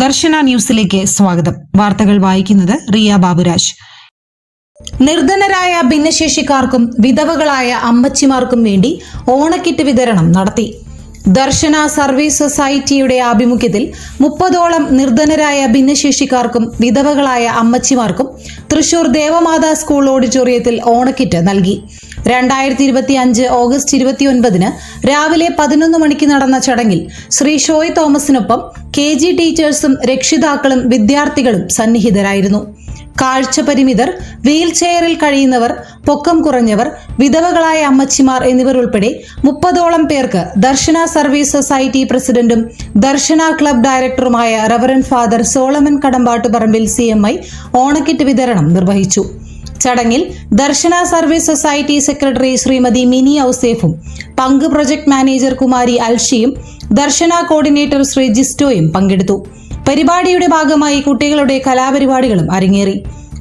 ദർശന ന്യൂസിലേക്ക് സ്വാഗതം. വാർത്തകൾ വായിക്കുന്നത് റിയ ബാബുരാജ്. നിർധനരായ ഭിന്നശേഷിക്കാർക്കും വിധവകളായ അമ്മച്ചിമാർക്കും വേണ്ടി ഓണക്കിറ്റ് വിതരണം നടത്തി. ദർശന സർവീസ് സൊസൈറ്റിയുടെ ആഭിമുഖ്യത്തിൽ മുപ്പതോളം നിർധനരായ ഭിന്നശേഷിക്കാർക്കും വിധവകളായ അമ്മച്ചിമാർക്കും തൃശൂർ ദേവമാതാ സ്കൂൾ ഓഡിറ്റോറിയത്തിൽ ഓണക്കിറ്റ് നൽകി. രണ്ടായിരത്തി ഇരുപത്തി അഞ്ച് ഓഗസ്റ്റ് ഇരുപത്തിയൊൻപതിന് രാവിലെ പതിനൊന്ന് മണിക്ക് നടന്ന ചടങ്ങിൽ ശ്രീ ഷോയ് തോമസിനൊപ്പം കെ ജി ടീച്ചേഴ്സും രക്ഷിതാക്കളും വിദ്യാർത്ഥികളും സന്നിഹിതരായിരുന്നു. കാഴ്ച പരിമിതർ വീൽചെയറിൽ കഴിയുന്നവർ പൊക്കം കുറഞ്ഞവർ വിധവകളായ അമ്മച്ചിമാർ എന്നിവർ ഉൾപ്പെടെ മുപ്പതോളം പേർക്ക് ദർശന സർവീസ് സൊസൈറ്റി പ്രസിഡന്റും ദർശന ക്ലബ് ഡയറക്ടറുമായ reverend father Solomon Kadambattuparambil C M I ഓണക്കിറ്റ് വിതരണം നിർവഹിച്ചു. ചടങ്ങിൽ Darshana service society secretary Shrimati Mini ഔസേഫും പങ്ക് പ്രൊജക്ട് മാനേജർ കുമാരി അൽഷിയും ദർശന കോർഡിനേറ്റർ ശ്രീ ജിസ്റ്റോയും പങ്കെടുത്തു. പരിപാടിയുടെ ഭാഗമായി കുട്ടികളുടെ കലാപരിപാടികളും അരങ്ങേറി.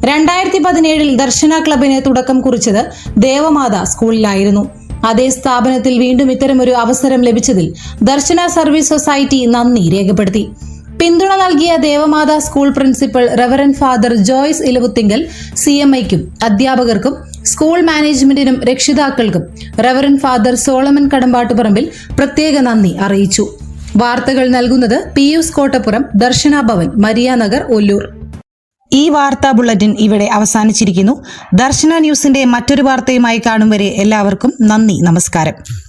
രണ്ടായിരത്തി പതിനേഴിൽ ദർശന ക്ലബിന് തുടക്കം കുറിച്ചത് ദേവമാത സ്കൂളിലായിരുന്നു. അതേ സ്ഥാപനത്തിൽ വീണ്ടും ഇത്തരമൊരു അവസരം ലഭിച്ചതിൽ ദർശന സർവീസ് സൊസൈറ്റി നന്ദി രേഖപ്പെടുത്തി. പിന്തുണ നൽകിയ Devamatha school principal reverend father Joyce Elavuthingal C M ഐക്കും അധ്യാപകർക്കും സ്കൂൾ മാനേജ്മെന്റിനും രക്ഷിതാക്കൾക്കും റവറൻ ഫാദർ സോളമൻ കടമ്പാട്ടുപറമ്പിൽ പ്രത്യേക നന്ദി അറിയിച്ചു. വാർത്തകൾ നൽകുന്നത് പിയൂസ് കോട്ടപ്പുറം ദർശന ഭവൻ മരിയാനഗർ ഒല്ലൂർ. ഈ വാർത്താ ബുള്ളറ്റിൻ ഇവിടെ അവസാനിച്ചിരിക്കുന്നു. ദർശന ന്യൂസിന്റെ മറ്റൊരു വാർത്തയുമായി കാണും വരെ എല്ലാവർക്കും നന്ദി നമസ്കാരം.